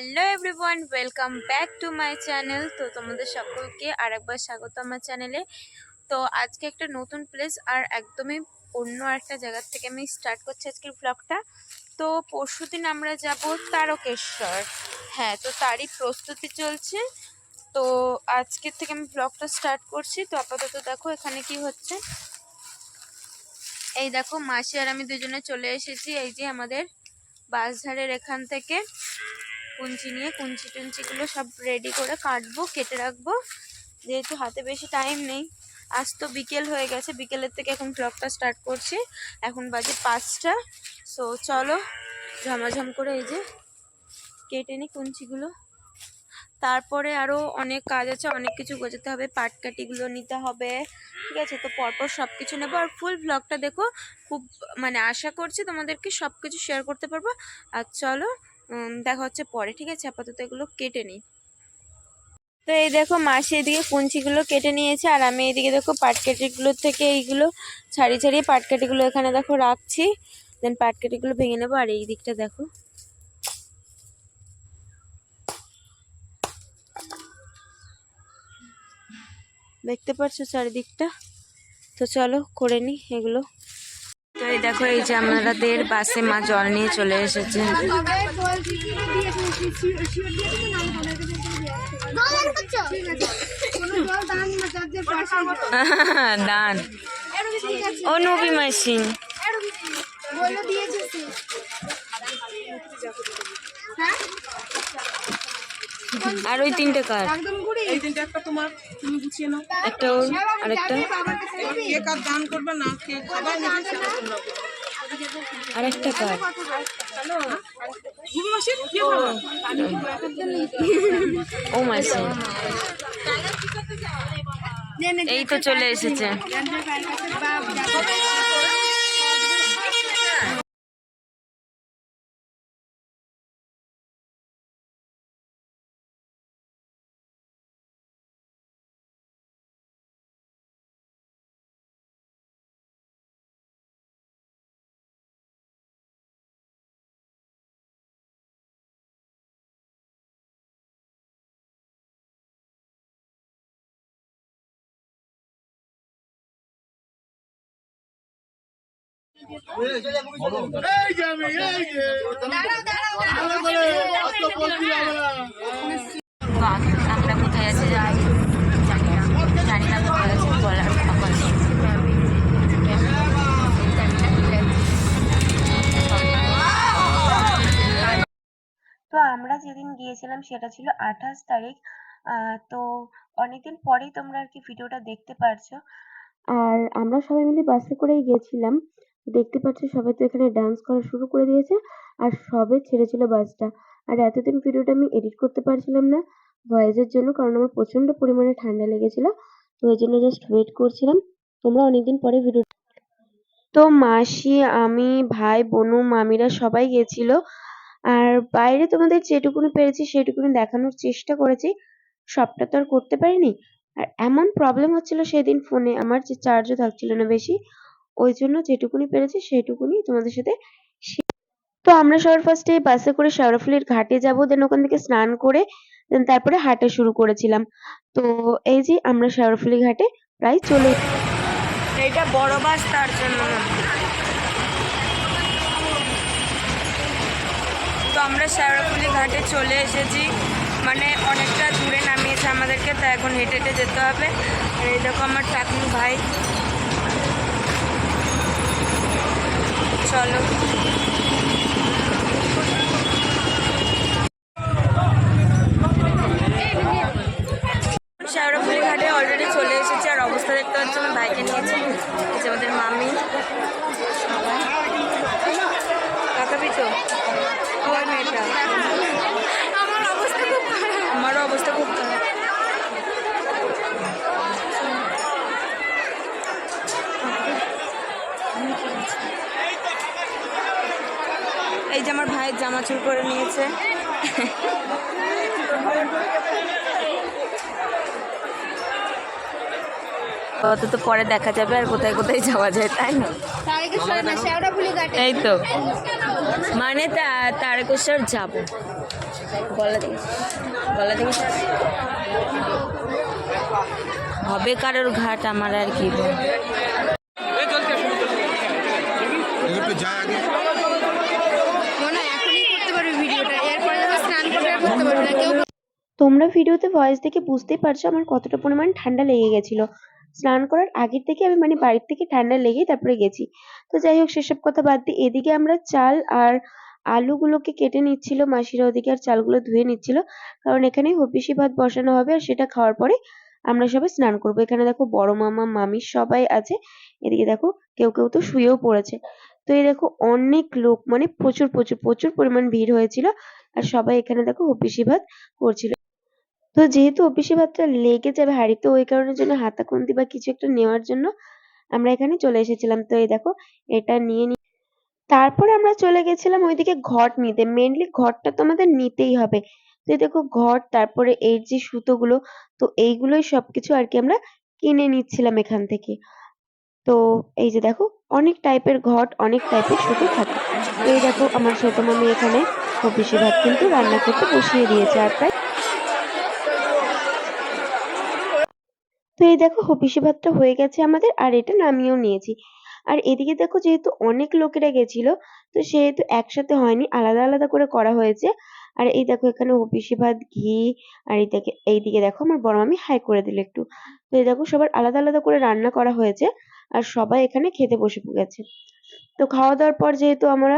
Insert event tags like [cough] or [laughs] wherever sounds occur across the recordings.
Hello everyone welcome back to my channel তো তোমাদের সকলকে আরেকবার স্বাগত আমার চ্যানেলে তো আজকে একটা নতুন প্লেস আর একদমই অন্য একটা জায়গার থেকে আমি স্টার্ট করছি আজকের ব্লগটা তো পরশুদিন আমরা যাব তারকেশ্বর। হ্যাঁ তো তারই প্রস্তুতি চলছে। তো আজকের থেকে আমি ব্লগটা স্টার্ট করছি। তো আপাতত দেখো এখানে কি হচ্ছে। এই দেখো, মাসি আর আমি দুজনে চলে এসেছি এই যে আমাদের বাসধারের এখান থেকে। কুঞ্চি নিয়ে কুঞ্চি টুঞ্চিগুলো সব রেডি করে কাটবো, কেটে রাখব। যেহেতু হাতে বেশি টাইম নেই। আজ তো বিকেল হয়ে গেছে, বিকেলের থেকে এখন ব্লগটা স্টার্ট করছি। এখন বাজে পাঁচটা। সো চলো, ঝমাঝম করে এই যে কেটে নিই কুঞ্চিগুলো। তারপরে আরও অনেক কাজ আছে, অনেক কিছু গোছাতে হবে পাটকাঠিগুলো নিতে হবে। ঠিক আছে, তো পরপর সব কিছু নেব। আর ফুল ব্লগটা দেখো, খুব মানে আশা করছি তোমাদেরকে সব কিছু শেয়ার করতে পারব। আর চলো দেখা হচ্ছে পরে, ঠিক আছে? আপাতত এগুলো কেটে নিই। তো এই দেখো, মাসি এদিকে কুঞ্চিগুলো কেটে নিয়েছে, আর আমি এদিকে দেখো পাটকাটিগুলোর থেকে এইগুলো ছাড়িয়ে ছাড়িয়ে পাটকাঠিগুলো এখানে দেখো রাখছি। দেন পাটকাঠিগুলো ভেঙে নেব, আর এই দিকটা দেখো। দেখতে পাচ্ছ চারিদিকটা? তো চলো, করে নি এগুলো। তো এই দেখো, এই যে আমাদের বাসে মা জল নিয়ে চলে এসেছে। [laughs] দান। ও মাসি। আর ওই তিনটে কার? তিনটা একটা তোমার। একটা ওর আরেকটা কে কার দান করবে না কে খাবার নেবে সেটা আরেকটা কার ও মাসি এই তো চলে এসেছে আমরা কোথায় আছি জানি জানি না। জানি না কোথায় আছি বলার তো আমরা যেদিন গিয়েছিলাম সেটা ছিল আঠাশ তারিখ। আহ, তো অনেকদিন পরেই তোমরা আর কি ভিডিওটা দেখতে পারছ। আর আমরা সবাই মিলে বাসে করেই গেছিলাম দেখতে পাচ্ছ সবাই তো এখানে ডান্স করা শুরু করে দিয়েছে, আর সবে ছেড়েছিল বাসটা আর এতদিন ভিডিওটা আমি এডিট করতে পারছিলাম না ভয়েসের জন্য, কারণ আমার প্রচণ্ড পরিমাণে ঠান্ডা লেগেছিল, তো ওই জন্য জাস্ট ওয়েট করছিলাম। তোমরা অনেকদিন পরে ভিডিও তো মাসি, আমি, ভাই, বোনু, মামিরা সবাই গেছিল। আর বাইরে তোমাদের যেটুকুনি পেরেছি সেটুকুনি দেখানোর চেষ্টা করেছি, সবটা তো আর করতে পারিনি। আর এমন প্রবলেম হচ্ছিল সেদিন ফোনে আমার যে চার্জও থাকছিল না বেশি ওই জন্য যেটুকুনি পেরেছি সেটুকুনি তোমাদের সাথে তো আমরা সবার ফার্স্টে বাসে করে শেওড়াফুলির ঘাটে যাব দেন ওখান থেকে স্নান করে দেন তারপরে হাঁটা শুরু করেছিলাম। তো এই যে আমরা শেওড়াফুলি ঘাটে প্রায় চলে এটা বড় বাস তার জন্য তো আমরা শেওড়াফুলি ঘাটে চলে এসেছি। মানে অনেকটা দূরে নামিয়েছে আমাদেরকে, তো এখন হেঁটে হেঁটে যেতে হবে। এই দেখো আমার চাকরি ভাই চলো শেওড়াফুলি ঘাটে অলরেডি চলে এসেছি আর অবস্থা দেখতে পাচ্ছি আমার ভাইকে নিয়েছি এই যে আমাদের মামি কাকাবি তো ওই মেয়েটা আমার অবস্থা খুব খারাপ আমারও অবস্থা খুব খারাপ এই যে আমার জামা করে নিয়েছে। অত তো পরে দেখা যাবে আর কোথায় কোথায় যাওয়া যায়, তাই না? এই তো মানে তারকেশ্বর যাব। গলা গলা হবে কারোর ঘাট, আমার আর কি বল। একটু যায় আগে মনে হয় এখনই করতে পারবে ভিডিওটা এরপরে যখন স্নান করবে আর করতে পারবে না কেউ তোমরা ভিডিওতে ভয়েস দেখে বুঝতেই পারছ আমার কতটা পরিমাণ ঠান্ডা লেগে গেছিল। স্নান করার আগের থেকে আমি মানে বাড়ির থেকে ঠান্ডা লেগেই তারপরে গেছি। তো যাই হোক, সেসব কথা বাদ দিয়ে এদিকে আমরা চাল আর আলুগুলোকে কেটে নিচ্ছিল, মাসিরা ওদিকে আর চালগুলো ধুয়ে নিচ্ছিল। কারণ এখানে হপিসি ভাত বসানো হবে আর সেটা খাওয়ার পরে আমরা সবাই স্নান করব। এখানে দেখো বড় মামা, মামি সবাই আছে। এদিকে দেখো কেউ কেউ তো শুয়েও পড়েছে। তো এই দেখো অনেক লোক মানে প্রচুর প্রচুর প্রচুর পরিমাণ ভিড় হয়েছিল। আর সবাই এখানে দেখো হপিসি ভাত করছিল। তো যেহেতু অফিসে ভাতটা লেগে যাবে হাঁড়িতে, ওই কারণের জন্য হাতা খুন্তি বা কিছু একটা নেওয়ার জন্য আমরা এখানে চলে এসেছিলাম। তো এই দেখো, এটা নিয়ে নি তারপরে আমরা চলে গেছিলাম ওইদিকে ঘট নিতে। মেনলি ঘরটা তো আমাদের নিতেই হবে। তো দেখো ঘট, তারপরে এই যে সুতোগুলো, তো এইগুলোই সবকিছু আর কি আমরা কিনে নিচ্ছিলাম এখান থেকে। তো এই যে দেখো, অনেক টাইপের ঘট, অনেক টাইপের সুতো থাকে। এই দেখো আমার ছোট মামি এখানে অফিসে ভাত কিন্তু রান্না করতে বসিয়ে দিয়েছে। আর তো এই দেখো হপিসি ভাতটা হয়ে গেছে আমাদের, আর এটা নামিয়েও নিয়েছি। আর এদিকে দেখো যেহেতু অনেক লোকেরা গেছিল, তো সেহেতু একসাথে হয়নি, আলাদা আলাদা করে করা হয়েছে। আর এই দেখো এখানে হপিসি ভাত, ঘি, আর এইদিকে এইদিকে দেখো আমার বড় মামি হাই করে দিল একটু। তো এই দেখো সবার আলাদা আলাদা করে রান্না করা হয়েছে, আর সবাই এখানে খেতে বসে গেছে। তো খাওয়া দাওয়ার পর যেহেতু আমরা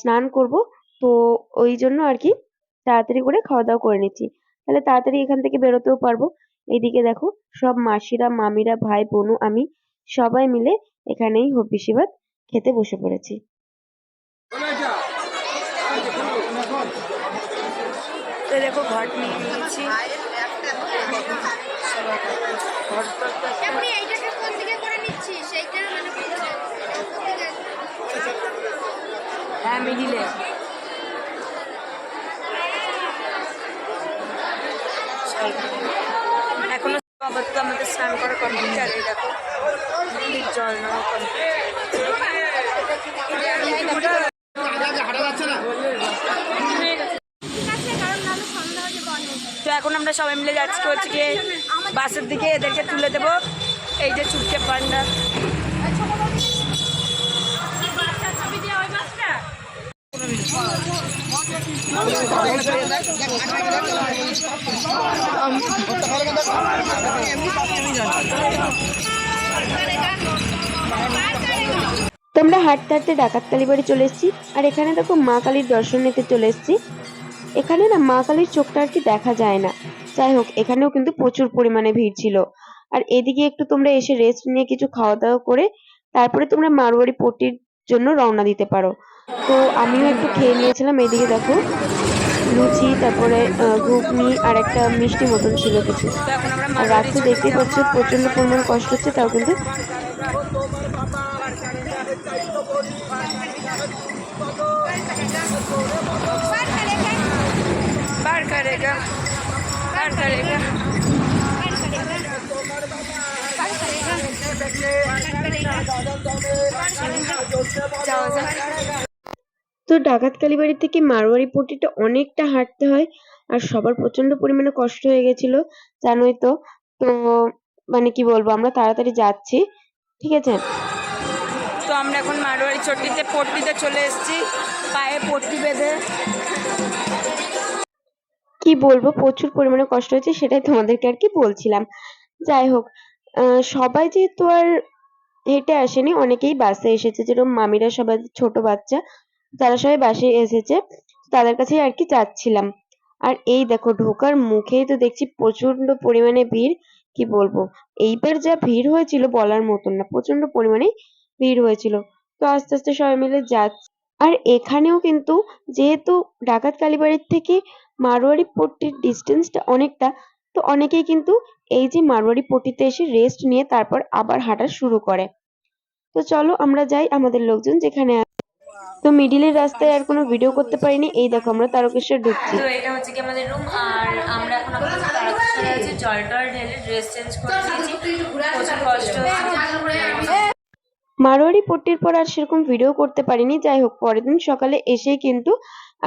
স্নান করব, তো ওই জন্য আর কি তাড়াতাড়ি করে খাওয়া দাওয়া করে নিচ্ছি। তাহলে তাড়াতাড়ি এখান থেকে বেরোতেও পারব। এইদিকে দেখো সব মাসিরা মামিরা ভাই বোনু আমি সবাই মিলে এখানেই হপিসি ভাত খেতে বসে পড়েছি। তো দেখো ঘট নিয়ে এইটাকে কোন দিকে করে নিচ্ছিস সেইটা মানে বলছে কোন দিকে? হ্যাঁ মিডিলে এখনও তো আমাদের স্নান করা কমপ্লিট দেখো। জল তো এখন আমরা সবাই মিলে যাচ্ছি হচ্ছে গিয়ে বাসের দিকে, এদেরকে তুলে দেবো। এই যে চুটকে পান্ডা। তো আমরা হাঁটতে হাঁটতে ডাকাত কালী বাড়ি চলে এসেছি, আর এখানে দেখো মা কালীর দর্শন নিতে চলে এসেছি। এখানে না মা কালীর চোখটা আর কি দেখা যায় না। যাই হোক, এখানেও কিন্তু প্রচুর পরিমাণে ভিড় ছিল। আর এদিকে একটু তোমরা এসে রেস্ট নিয়ে কিছু খাওয়া দাওয়া করে, তারপরে তোমরা মারোয়ারি পট্টির জন্য রওনা দিতে পারো। তো আমিও একটু খেয়ে নিয়েছিলাম, এদিকে দেখো। লুচি তারপরে ঘুগনি আর একটা মিষ্টি মতন ছিল কিছু। আর রাত্রে দেখতে পাচ্ছি প্রচণ্ড পরিমাণ কষ্ট হচ্ছে, তাও কিন্তু তো ডাকাত কালীবাড়ি থেকে মারোয়ারি পট্টিটা অনেকটা হাঁটতে হয় আর সবার প্রচণ্ড পরিমাণে কষ্ট হয়ে গেছিল জানোই তো। তো মানে কি বলব আমরা তাড়াতাড়ি যাচ্ছি ঠিক আছে? তো আমরা এখন মারোয়ারি চট্টিতে পট্টিতে চলে এসেছি পায়ে পট্টি বেঁধে। কি বলব প্রচুর পরিমাণে কষ্ট হয়েছে সেটাই তোমাদেরকে আর কি বলছিলাম। যাই হোক আহ, সবাই যেহেতু আর হেঁটে আসেনি অনেকেই বাসে এসেছে যেরকম মামিরা সবাই ছোট বাচ্চা তারা সবাই বাসে এসেছে, তাদের কাছে আর কি যাচ্ছিলাম। আর এই দেখো, ঢোকার মুখেই তো দেখছি প্রচণ্ড পরিমাণে ভিড়, কি বলব? এইবার যা ভিড় হয়েছিল বলার মতন না প্রচণ্ড পরিমাণে ভিড় হয়েছিল। তো আস্তে আস্তে সবাই মিলে যাচ্ছি। আর এখানেও কিন্তু যেহেতু ডাকাত কালীবাড়ির থেকে মারোয়ারি পট্টির ডিস্টেন্সটা অনেকটা, তো অনেকেই কিন্তু এই যে মারোয়ারি পট্টিতে এসে রেস্ট নিয়ে তারপর আবার হাঁটা শুরু করে। তো চলো আমরা যাই আমাদের লোকজন যেখানে। তো মিডিলের রাস্তায় আর কোনো ভিডিও করতে পারিনি। এই দেখো আমরা তারকেশ্বর ঢুকছি। তো এটা হচ্ছে কি আমাদের রুম আর আমরা এখন আপাতত তারাপীঠে আছি জল টল ঢেলে ড্রেস চেঞ্জ করে প্রচুর কষ্ট হচ্ছে। মারোয়ারি পট্টির পর আর সেরকম ভিডিও করতে পারিনি। যাই হোক পরের দিন সকালে এসেই কিন্তু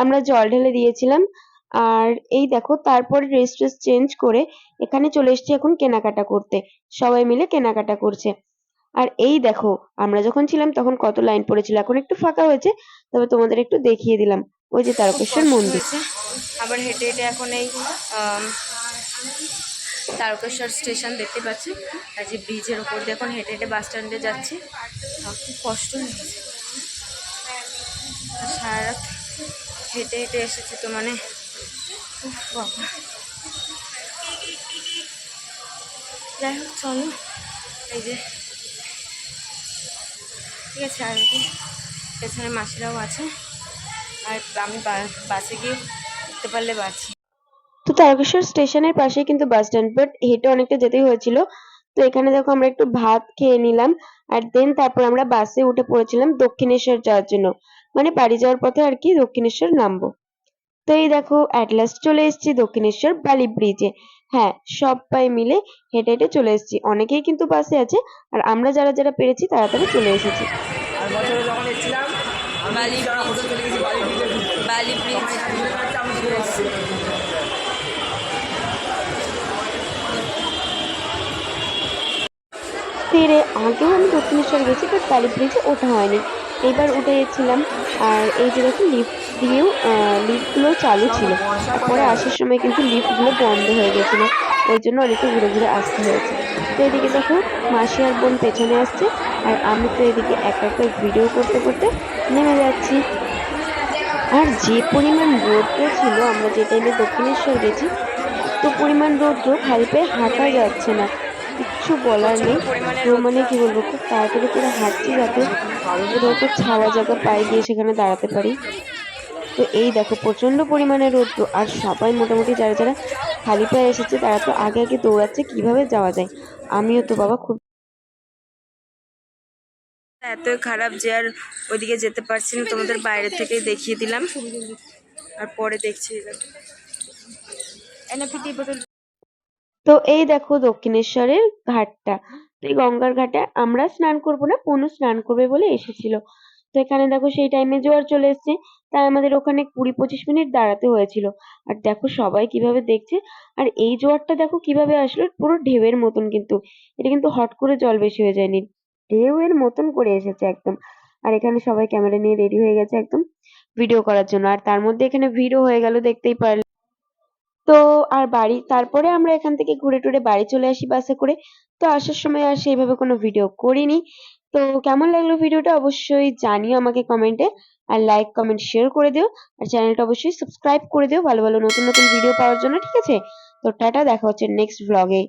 আমরা জল ঢেলে দিয়েছিলাম। আর এই দেখো তারপরে ড্রেস ট্রেস চেঞ্জ করে এখানে চলে এসেছি এখন কেনাকাটা করতে। সবাই মিলে কেনাকাটা করছে। আর এই দেখো আমরা যখন ছিলাম তখন কত লাইন পড়েছিল এখন একটু ফাঁকা হয়েছে তবে তোমাদের একটু দেখিয়ে দিলাম। ওই যে তারকেশ্বর মন্দির। আবার হেঁটে হেঁটে এখন এই তারকেশ্বর স্টেশন দেখতে পাচ্ছি। আর যে ব্রিজের ওপর দিয়ে এখন হেঁটে হেঁটে বাস স্ট্যান্ডে যাচ্ছি। খুব কষ্ট হয়েছে। সারা রাত হেঁটে হেঁটে এসেছি তো মানে যাই হোক চলো। এই যে ঠিক আছে, আর কি পেছনে মাসিরাও আছে। আর আমি বাসে গিয়ে উঠতে পারলে বাঁচি। তো তারকেশ্বর স্টেশনের পাশে কিন্তু বাস স্ট্যান্ড বাট হেঁটে অনেকটা যেতেই হয়েছিল। তো এখানে দেখো আমরা একটু ভাত খেয়ে নিলাম, আর দেন তারপর আমরা বাসে উঠে পড়েছিলাম দক্ষিণেশ্বর যাওয়ার জন্য। মানে বাড়ি যাওয়ার পথে আর কি দক্ষিণেশ্বর নামবো। তো এই দেখো অ্যাট লাস্ট চলে এসেছি দক্ষিণেশ্বর বালি ব্রিজে হ্যাঁ সবাই মিলে হেঁটে হেঁটে চলে এসেছি। অনেকেই কিন্তু বাসে আছে আর আমরা যারা যারা পেরেছি তাড়াতাড়ি চলে এসেছি। বালি ব্রিজ বালি ব্রিজ ফিরে আগেও আমি দক্ষিণেশ্বর গেছি বাট বালি ব্রিজে ওঠা হয়নি। এইবার উঠে গেছিলাম আর এই যে দেখো লিফট দিয়েও লিফটগুলো চালু ছিল। পরে আসার সময় কিন্তু লিফটগুলো বন্ধ হয়ে গেছিল। ওই জন্য অনেকটা ঘুরে ঘুরে আসতে হয়েছে। তো এদিকে দেখো মাসি আর বোন পেছনে আসছে, আর আমি তো এদিকে একা একা ভিডিও করতে করতে নেমে যাচ্ছি। আর যে পরিমাণ রৌদ্র ছিল, আমরা যে টাইমে দক্ষিণেশ্বর গেছি, তো পরিমাণ রৌদ্র খালি পায়ে হাঁটা যাচ্ছে না। কিচ্ছু বলার নেই। তো মানে কি বলব খুব তাড়াতাড়ি করে হাঁটছি যাতে একটা ছাওয়া জায়গা পাই গিয়ে সেখানে দাঁড়াতে পারি। তো এই দেখো প্রচণ্ড পরিমাণে রৌদ্র আর সবাই মোটামুটি যারা যারা খালি পায়ে এসেছে তারা তো আগে আগে দৌড়াচ্ছে কীভাবে যাওয়া যায়? আমিও তো বাবা খুব এতই খারাপ যে আর ওইদিকে যেতে পারছি না তোমাদের বাইরে থেকেই দেখিয়ে দিলাম। আর পরে দেখছি। তো এই দেখো দক্ষিণেশ্বরের ঘাটটা। তো এই গঙ্গার ঘাটে আমরা স্নান করব না, পনু স্নান করবে বলে এসেছিল। তো এখানে দেখো সেই টাইমে জোয়ার চলে এসেছে, তাই আমাদের ওখানে কুড়ি পঁচিশ মিনিট দাঁড়াতে হয়েছিল। আর দেখো সবাই কীভাবে দেখছে, আর এই জোয়ারটা দেখো কীভাবে আসলো, পুরো ঢেউয়ের মতন কিন্তু। এটা কিন্তু হট করে জল বেশি হয়ে যায়নি, ঢেউয়ের মতন করে এসেছে একদম। আর এখানে সবাই ক্যামেরা নিয়ে রেডি হয়ে গেছে একদম ভিডিও করার জন্য। আর তার মধ্যে এখানে ভিড়ও হয়ে গেল, দেখতেই পারলে। তো আর বাড়ি, তারপরে আমরা এখান থেকে ঘুরে টুরে বাড়ি চলে আসি বাসে করে। তো আসার সময় আর সেইভাবে কোনো ভিডিও করিনি। তো কেমন লাগল ভিডিওটা অবশ্যই জানিও আমাকে কমেন্টে আর লাইক কমেন্ট শেয়ার করে দিও। আর চ্যানেলটা অবশ্যই সাবস্ক্রাইব করে দিও। ভালো ভালো নতুন নতুন ভিডিও পাওয়ার জন্য, ঠিক আছে? তো টাটা, দেখা হচ্ছে নেক্সট ভ্লগে